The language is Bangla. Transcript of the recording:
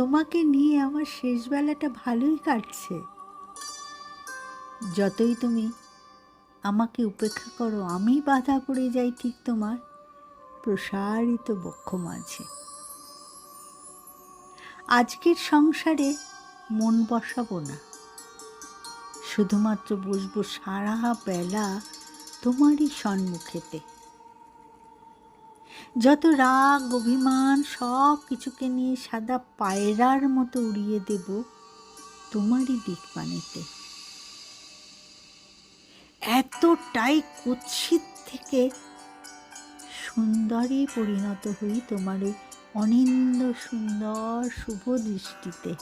তোমাকে নিয়ে আমার শেষ বেলাটা ভালোই কাটছে। যতই তুমি আমাকে উপেক্ষা করো, আমি বাধা পড়ে যাই ঠিক তোমার প্রসারিত বক্ষ মাঝে। আজকের সংসারে মন বসাবো না। শুধুমাত্র বসবো সারা বেলা তোমারই সম্মুখেতে। যত রাগ, অভিমান, সব কিছুকে নিয়ে সাদা পায়রার মতো উড়িয়ে দেব তোমারই দিক পানেতে। এতটাই কুৎসিত থেকে সুন্দরই পরিণত হই তোমার অনিন্দ সুন্দর শুভ দৃষ্টিতে।